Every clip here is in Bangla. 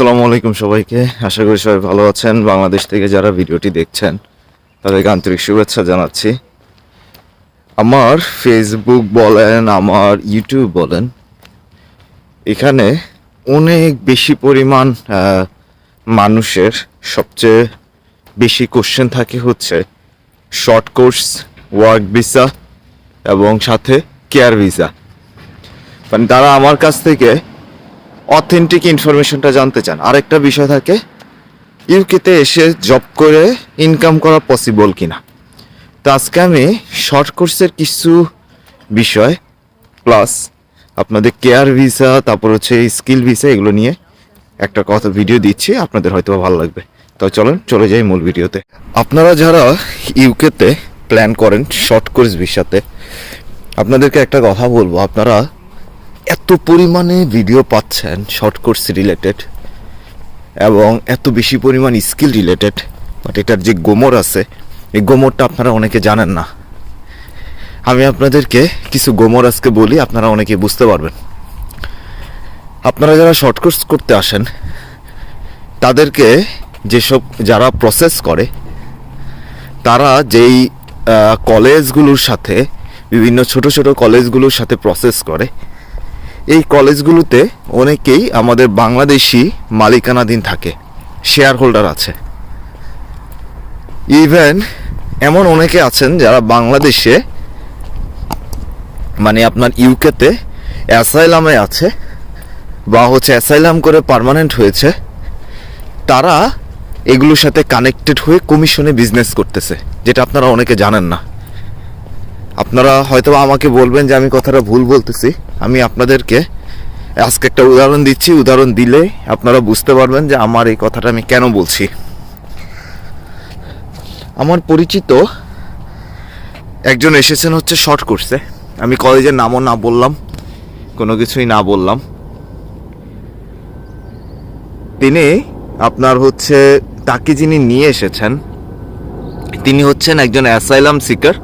আসসালামু আলাইকুম সবাইকে। আশা করি সবাই ভালো আছেন। বাংলাদেশ থেকে যারা ভিডিওটি দেখছেন, তাদেরকে আন্তরিক শুভেচ্ছা জানাচ্ছি। আমার ফেসবুক বলেন, আমার ইউটিউব বলেন, এখানে অনেক বেশি পরিমাণ মানুষের সবচেয়ে বেশি কোশ্চেন থাকে হচ্ছে শর্ট কোর্স ওয়ার্ক ভিসা এবং সাথে কেয়ার ভিসা মানে তারা আমার কাছ থেকে অথেন্টিক ইনফরমেশনটা জানতে চান। আরেকটা বিষয় থাকে ইউকেতে এসে জব করে ইনকাম করা পসিবল কিনা। তো আজকে আমি শর্ট কোর্সের কিছু বিষয় প্লাস আপনাদের কেয়ার ভিসা তারপর হচ্ছে স্কিল ভিসা এগুলো নিয়ে একটা কথা ভিডিও দিচ্ছি, আপনাদের হয়তো ভালো লাগবে। তো চলেন, চলে যাই মূল ভিডিওতে আপনারা যারা ইউকেতে প্ল্যান করেন শর্ট কোর্স ভিসাতে আপনাদেরকে একটা কথা বলব। আপনারা এত পরিমাণে ভিডিও পাচ্ছেন শর্ট কোর্স রিলেটেড এবং এত বেশি পরিমাণ স্কিল রিলেটেড বাট এটার যে গোমর আছে, এই গোমরটা আপনারা অনেকে জানেন না। আমি আপনাদেরকে কিছু গোমর আজকে বলি, আপনারা অনেকে বুঝতে পারবেন। আপনারা যারা শর্ট কোর্স করতে আসেন, তাদেরকে যেসব, যারা প্রসেস করে, তারা যেই কলেজগুলোর সাথে, বিভিন্ন ছোট ছোট কলেজগুলোর সাথে প্রসেস করে এই কলেজগুলোতে অনেকেই আমাদের বাংলাদেশি মালিকানাধীন থাকে শেয়ার হোল্ডার আছে। ইভেন এমন অনেকে আছেন যারা বাংলাদেশে মানে আপনার ইউকেতে অ্যাসাইলামে আছে বা হচ্ছে অ্যাসাইলাম করে পার্মানেন্ট হয়েছে, তারা এগুলোর সাথে কানেক্টেড হয়ে কমিশনে বিজনেস করতেছে, যেটা আপনারা অনেকে জানেন না। আপনারা হয়তো আমাকে বলবেন যে আমি কথাটা ভুল বলতেছি। আমি আপনাদেরকে আজকে একটা উদাহরণ দিচ্ছি। উদাহরণ দিলে আপনারা বুঝতে পারবেন যে আমার এই কথাটা আমি কেন বলছি। আমার পরিচিত একজন এসেছেন হচ্ছে শর্ট কোর্সে। আমি কলেজের নামও না বললাম, কোনো কিছুই না বললাম। তিনি আপনার হচ্ছে, তাকে যিনি নিয়ে এসেছেন, তিনি হচ্ছেন একজন অ্যাসাইলাম সিকার।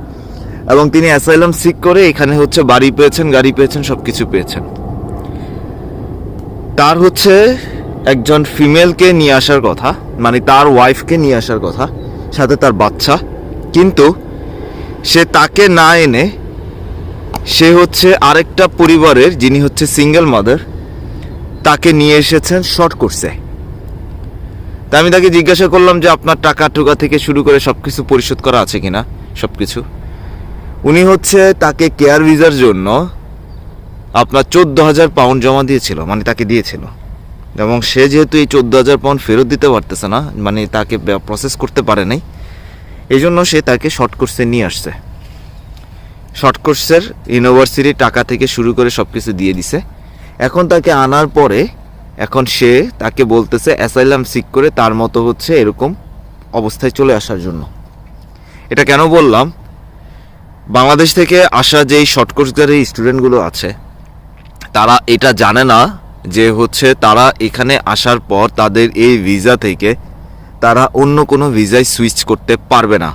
এবং তিনি অ্যাসাইলাম সিক করে এখানে হচ্ছে বাড়ি পেয়েছেন, গাড়ি পেয়েছেন সব কিছু পেয়েছেন। তার হচ্ছে একজন ফিমেলকে নিয়ে আসার কথা মানে তার ওয়াইফকে নিয়ে আসার কথা, সাথে তার বাচ্চা। কিন্তু সে তাকে না এনে সে হচ্ছে আরেকটা পরিবারের, যিনি হচ্ছে সিঙ্গেল মাদার তাকে নিয়ে এসেছেন শর্ট করছে তা আমি তাকে জিজ্ঞাসা করলাম যে আপনার টাকা টুকা থেকে শুরু করে সব কিছু পরিশোধ করা আছে কিনা সব কিছু উনি হচ্ছে তাকে কেয়ার ভিসার জন্য আপনার চোদ্দ হাজার পাউন্ড জমা দিয়েছিল মানে তাকে দিয়েছিল। এবং সে যেহেতু এই চোদ্দ হাজার পাউন্ড ফেরত দিতে পারতেছে না মানে তাকে প্রসেস করতে পারে নাই এই জন্য সে তাকে শর্ট কোর্সে নিয়ে আসছে। শর্ট কোর্সের ইউনিভার্সিটির টাকা থেকে শুরু করে সব কিছু দিয়ে দিছে। এখন তাকে আনার পরে এখন সে তাকে বলতেছে অ্যাসাইলাম সিক করে তার মতো হচ্ছে এরকম অবস্থায় চলে আসার জন্য। এটা কেন বললাম? বাংলাদেশ থেকে আসা যেই শর্ট স্টুডেন্টগুলো আছে, তারা এটা জানে না যে হচ্ছে তারা এখানে আসার পর তাদের এই ভিসা থেকে তারা অন্য কোনো ভিসায় সুইচ করতে পারবে না।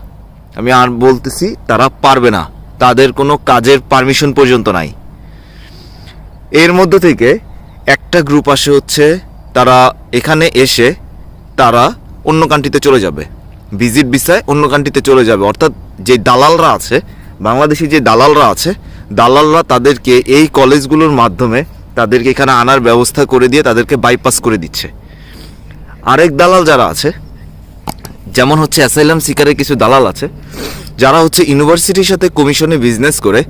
আমি আর বলতেছি, তারা পারবে না। তাদের কোনো কাজের পারমিশন পর্যন্ত নাই। এর মধ্যে থেকে একটা গ্রুপ আসে হচ্ছে, তারা এখানে এসে তারা অন্য কান্ট্রিতে চলে যাবে। ভিজিট ভিসায় অন্য কান্ট্রিতে চলে যাবে। অর্থাৎ যে দালালরা আছে বাংলাদেশি যে দালালরা আছে, দালালরা তাদেরকে এই কলেজগুলোর মাধ্যমে তাদেরকে এখানে আনার ব্যবস্থা করে দিয়ে তাদেরকে বাইপাস করে দিচ্ছে। আরেক দালাল যারা আছে, যেমন হচ্ছে অ্যাসাইলাম সিকারের কিছু দালাল আছে, যারা হচ্ছে ইউনিভার্সিটির সাথে কমিশনে বিজনেস করে,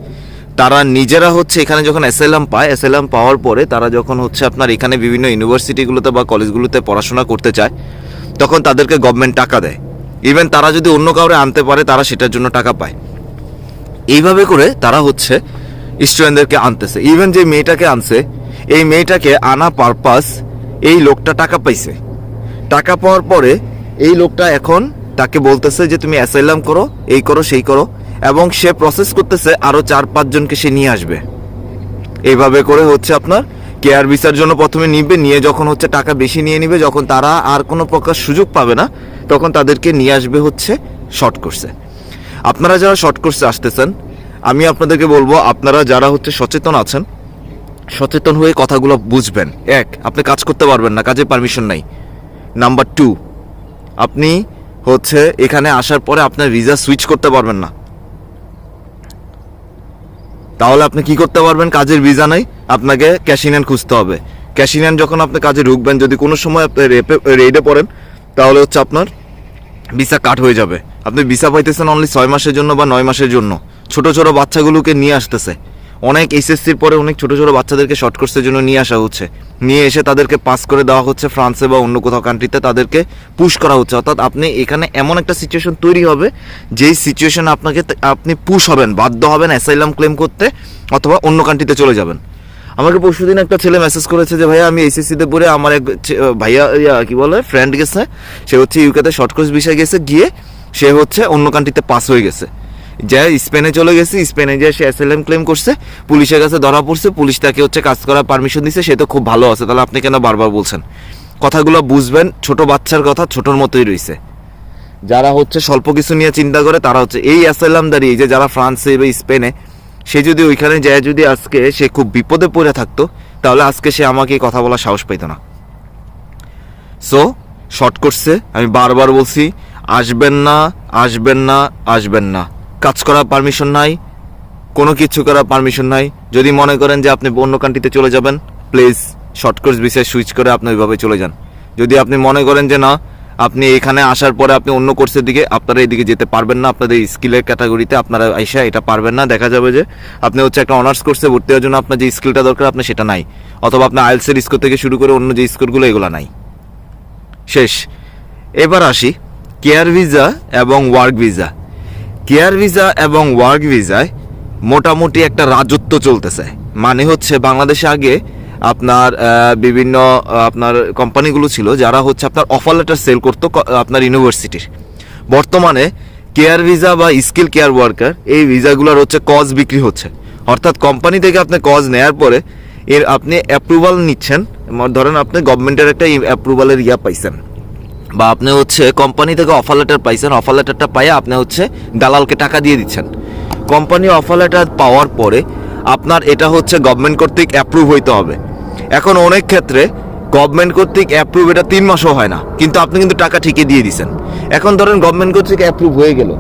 তারা নিজেরা হচ্ছে এখানে যখন অ্যাসাইলাম পায় অ্যাসাইলাম পাওয়ার পরে তারা যখন হচ্ছে আপনার এখানে বিভিন্ন ইউনিভার্সিটিগুলোতে বা কলেজগুলোতে পড়াশোনা করতে চায়, তখন তাদেরকে গভর্নমেন্ট টাকা দেয়। ইভেন তারা যদি অন্য কাউরে আনতে পারে, তারা সেটার জন্য টাকা পায়। এইভাবে করে তারা হচ্ছে স্টুডেন্টদেরকে আনতেছে। ইভেন যে মেয়েটাকে আনছে, এই মেয়েটাকে আনা পারপাস এই লোকটা টাকা পাইছে। টাকা পাওয়ার পরে এই লোকটা এখন তাকে বলতেছে যে, তুমি অ্যাসাইলাম করো, এই করো, সেই করো। এবং সে প্রসেস করতেছে আরও চার পাঁচজনকে সে নিয়ে আসবে। এইভাবে করে হচ্ছে আপনার কেয়ার ভিসার জন্য প্রথমে নিবে, নিয়ে যখন হচ্ছে টাকা বেশি নিয়ে নিবে, যখন তারা আর কোনো প্রকার সুযোগ পাবে না, তখন তাদেরকে নিয়ে আসবে হচ্ছে শর্ট কোর্সে আপনারা যারা শর্ট কোর্সে আসতেছেন, আমি আপনাদেরকে বলব, আপনারা যারা হচ্ছে সচেতন আছেন, সচেতন হয়ে কথাগুলো বুঝবেন। এক, আপনি কাজ করতে পারবেন না, কাজে পারমিশন নাই। নাম্বার টু আপনি হচ্ছে এখানে আসার পরে আপনার ভিসা সুইচ করতে পারবেন না। তাহলে আপনি কি করতে পারবেন? কাজের ভিসা নাই, আপনাকে ক্যাশিনান খুঁজতে হবে। ক্যাশিনান যখন আপনি কাজে ঢুকবেন, যদি কোনো সময় আপনি রেপে রেডে পড়েন, তাহলে হচ্ছে আপনার ভিসা কাট হয়ে যাবে। আপনি ভিসা পাইতেছেন অনলি ছয় মাসের জন্য বা নয় মাসের জন্য। ছোট ছোট বাচ্চাগুলোকে নিয়ে আসতেছে। অনেক এইচএসসির পরে অনেক ছোট ছোট বাচ্চাদেরকে শর্ট কোর্সের জন্য নিয়ে আসা হচ্ছে। নিয়ে এসে তাদেরকে পাস করে দেওয়া হচ্ছে ফ্রান্সে বা অন্য কোথাও কান্ট্রিতে তাদেরকে পুশ করা হচ্ছে। অর্থাৎ আপনি এখানে এমন একটা সিচুয়েশন তৈরি হবে যেই সিচুয়েশন আপনাকে আপনি পুশ হবেন বাধ্য হবেন অ্যাসাইলাম ক্লেম করতে অথবা অন্য কান্ট্রিতে চলে যাবেন। আমাকে পরশুদিন একটা ছেলে মেসেজ করেছে যে ভাইয়া আমি এইচএসসিতে পড়ে আমার এক ভাইয়া ইয়া, কি বলে ফ্রেন্ড গেছে। সে হচ্ছে ইউকেতে শর্ট কোর্স বিষয় গেছে। গিয়ে সে হচ্ছে অন্য কান্ট্রিতে পাস হয়ে গেছে। যে স্পেনে চলে গেছে, স্পেনে যে সে অ্যাসাইলাম ক্লেম করছে, পুলিশের কাছে ধরা পড়ছে, পুলিশ তাকে হচ্ছে কাজ করার পারমিশন দিছে, সে তো খুব ভালো আছে, তাহলে আপনি কেন বারবার বলছেন? কথাগুলো বুঝবেন, ছোট বাচ্চার কথা ছোটর মতোই রয়েছে। যারা হচ্ছে স্বল্প কিছু নিয়ে চিন্তা করে, তারা হচ্ছে এই অ্যাসাইলাম দাঁড়িয়ে যে যারা ফ্রান্সে বা স্পেনে, সে যদি ওইখানে যায় যদি আজকে সে খুব বিপদে পড়ে থাকতো, তাহলে আজকে সে আমাকে কথা বলার সাহস পাইতো না। সো শর্ট করছে, আমি বারবার বলছি আসবেন না আসবেন না আসবেন না। কাজ করার পারমিশন নাই, কোনো কিছু করার পারমিশন নাই। যদি মনে করেন যে আপনি অন্য কান্ট্রিতে চলে যাবেন প্লিজ শর্ট কোর্স বিষয়ে সুইচ করে আপনি ওইভাবে চলে যান। যদি আপনি মনে করেন যে না, আপনি এখানে আসার পরে আপনি অন্য কোর্সের দিকে, আপনারা এইদিকে যেতে পারবেন না, আপনাদের স্কিলের ক্যাটাগরিতে আপনারা আইসা এটা পারবেন না। দেখা যাবে যে আপনি হচ্ছে একটা অনার্স কোর্সে ভর্তি হওয়ার জন্য আপনার যে স্কিলটা দরকার আপনি সেটা নাই। অথবা আপনার আইএলসের স্কোর থেকে শুরু করে অন্য যে স্কোরগুলো এগুলো নাই। শেষ। এবার আসি। কেয়ার ভিসা এবং ওয়ার্ক ভিসা। কেয়ার ভিসা এবং ওয়ার্ক ভিসায় মোটামুটি একটা রাজত্ব চলতেছে। মানে হচ্ছে বাংলাদেশে আগে আপনার বিভিন্ন আপনার কোম্পানিগুলো ছিল যারা হচ্ছে আপনার অফার লেটার সেল করতো আপনার ইউনিভার্সিটির বর্তমানে কেয়ার ভিসা বা স্কিল কেয়ার ওয়ার্কার এই ভিসাগুলোর হচ্ছে কজ বিক্রি হচ্ছে। অর্থাৎ কোম্পানি থেকে আপনি কজ নেয়ার পরে এর আপনি অ্যাপ্রুভাল নিচ্ছেন। ধরেন আপনি গভর্নমেন্টের একটা অ্যাপ্রুভালের ইয়া পাইছেন। বা আপনি হচ্ছে কোম্পানি থেকে অফার লেটার পাইছেন অফার লেটারটা পাইয়ে আপনি হচ্ছে দালালকে টাকা দিয়ে দিচ্ছেন। কোম্পানি অফার লেটার পাওয়ার পরে আপনার এটা হচ্ছে গভর্নমেন্ট কর্তৃক অ্যাপ্রুভ হইতে হবে। এখন অনেক ক্ষেত্রে গভর্নমেন্ট কর্তৃক অ্যাপ্রুভ এটা তিন মাসও হয় না, কিন্তু আপনি কিন্তু টাকা ঠিকই দিয়ে দিচ্ছেন এখন ধরেন গভর্নমেন্ট কর্তৃক অ্যাপ্রুভ হয়ে গেল।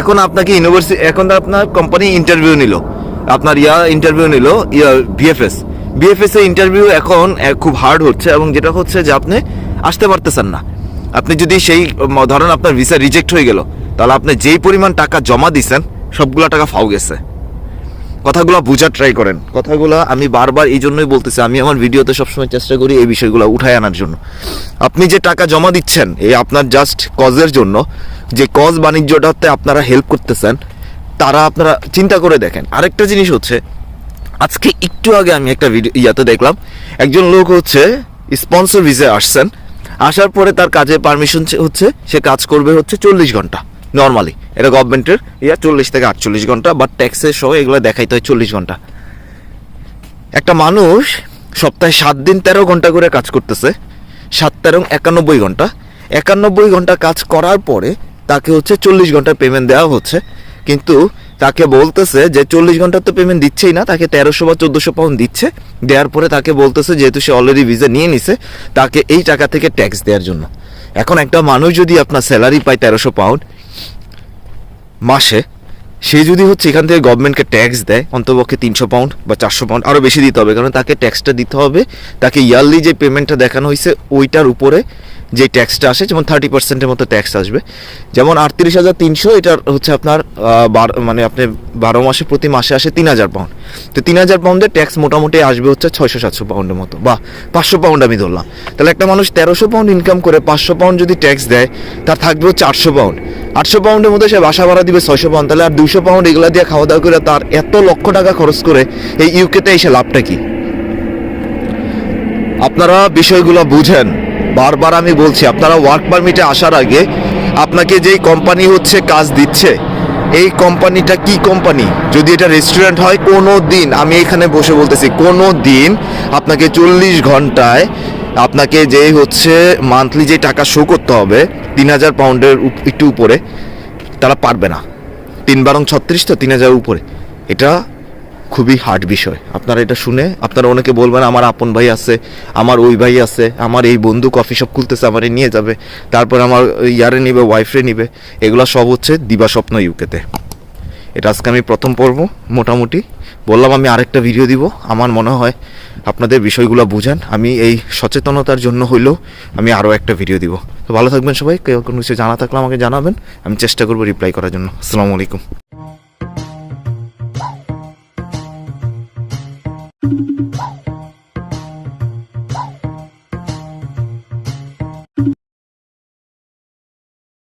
এখন আপনাকে ইউনিভার্সিটি এখন আপনার কোম্পানি ইন্টারভিউ নিল। আপনার ইয়া ইন্টারভিউ নিল, ইয়া বিএফএস বিএফএস এর ইন্টারভিউ এখন খুব হার্ড হচ্ছে এবং যেটা হচ্ছে যে আপনি আসতে পারতেছেন না। আপনি যদি সেই ধরেন আপনার ভিসা রিজেক্ট হয়ে গেল, তাহলে আপনি যেই পরিমাণ টাকা জমা দিছেন, সবগুলো টাকা ফাও গেছে। কথাগুলো বোঝার ট্রাই করেন। কথাগুলো আমি বারবার এই জন্যই বলতেছি, আমি আমার ভিডিওতে সবসময় চেষ্টা করি এই বিষয়গুলো উঠায় আনার জন্য। আপনি যে টাকা জমা দিচ্ছেন, এই আপনার জাস্ট কজের জন্য, যে কজ বাণিজ্যটাতে আপনারা হেল্প করতেছেন, তারা আপনারা চিন্তা করে দেখেন। আরেকটা জিনিস হচ্ছে, আজকে একটু আগে আমি একটা ভিডিও ইয়াতে দেখলাম, একজন লোক হচ্ছে স্পন্সর ভিসে আসছেন আসার পরে তার কাজে পারমিশন হচ্ছে, সে কাজ করবে হচ্ছে চল্লিশ ঘণ্টা নর্মালি এটা গভর্নমেন্টের ইয়া, চল্লিশ থেকে আটচল্লিশ ঘণ্টা বাট ট্যাক্সের সহ এগুলো দেখাইতে হয় চল্লিশ ঘণ্টা। একটা মানুষ সপ্তাহে সাত দিন তেরো ঘণ্টা করে কাজ করতেছে, সাত, তেরো, একানব্বই ঘণ্টা। একানব্বই ঘণ্টা কাজ করার পরে তাকে হচ্ছে চল্লিশ ঘণ্টা পেমেন্ট দেওয়া হচ্ছে, কিন্তু তাকে বলতেছে যে চল্লিশ ঘণ্টার তো পেমেন্ট দিচ্ছেই না, তাকে তেরোশো বা চোদ্দোশো পাউন্ড দিচ্ছে। দেওয়ার পরে তাকে বলতেছে যেহেতু সে অলরেডি ভিসা নিয়ে নিছে, তাকে এই টাকা থেকে ট্যাক্স দেওয়ার জন্য। এখন একটা মানুষ যদি আপনার স্যালারি পায় তেরোশো পাউন্ড মাসে, সে যদি হচ্ছে এখান থেকে গভর্নমেন্টকে ট্যাক্স দেয়, অন্তপক্ষে তিনশো পাউন্ড বা চারশো পাউন্ড আরও বেশি দিতে হবে, কারণ তাকে ট্যাক্সটা দিতে হবে। তাকে ইয়ারলি যে পেমেন্টটা দেখানো হয়েছে, ওইটার উপরে যে ট্যাক্সটা আসে, যেমন থার্টি পার্সেন্টের মতো ট্যাক্স আসবে। যেমন আটত্রিশ হাজার তিনশো, এটার হচ্ছে আপনার মানে আপনি বারো মাসে প্রতি মাসে আসে তিন হাজার পাউন্ড তো তিন হাজার পাউন্ডের ট্যাক্স মোটামুটি আসবে হচ্ছে ছয়শো সাতশো পাউন্ডের মতো, বা পাঁচশো পাউন্ড আমি ধরলাম। তাহলে একটা মানুষ তেরোশো পাউন্ড ইনকাম করে, পাঁচশো পাউন্ড যদি ট্যাক্স দেয়, তার থাকবে হচ্ছে আটশো পাউন্ড আটশো পাউন্ডের মধ্যে সে বাসা ভাড়া দিবে ছয়শো পাউন্ড তাহলে আর দুশো পাউন্ড এগুলো দিয়ে খাওয়া দাওয়া করে তার এত লক্ষ টাকা খরচ করে এই ইউকেতে এসে লাভটা কি? আপনারা বিষয়গুলো বুঝেন। বারবার আমি বলছি, আপনারা ওয়ার্ক পারমিটে আসার আগে আপনাকে যেই কোম্পানি হচ্ছে কাজ দিচ্ছে, এই কোম্পানিটা কি কোম্পানি যদি এটা রেস্টুরেন্ট হয়, কোনো দিন, আমি এখানে বসে বলতেছি, কোনো দিন আপনাকে চল্লিশ ঘন্টায় আপনাকে যে হচ্ছে মান্থলি যে টাকা শো করতে হবে, তিন হাজার পাউন্ডের একটু উপরে, তারা পারবে না। তিন বারং ছত্রিশ তো তিন হাজার উপরে। এটা খুবই হার্ড বিষয়। আপনারা এটা শুনে, আপনারা অনেকে বলবেন, আমার আপন ভাই আছে, আমার ওই ভাই আছে, আমার এই বন্ধু কফি শপ খুলতেছে, আমারে নিয়ে যাবে, তারপর আমার ইয়ারে নিবে ওয়াইফরে নিবে। এগুলো সব হচ্ছে দিবা স্বপ্ন ইউকেতে। এটা আজকে আমি প্রথম পর্ব, মোটামুটি। বললাম, আমি আরেকটা ভিডিও দিব। আমার মনে হয় আপনাদের বিষয়গুলো বুঝেন। আমি এই সচেতনতার জন্য হইলেও আমি আরও একটা ভিডিও দিব। তো ভালো থাকবেন সবাই। কেউ কোনো কিছু জানা থাকলে আমাকে জানাবেন। আমি চেষ্টা করব রিপ্লাই করার জন্য। আসসালামু আলাইকুম।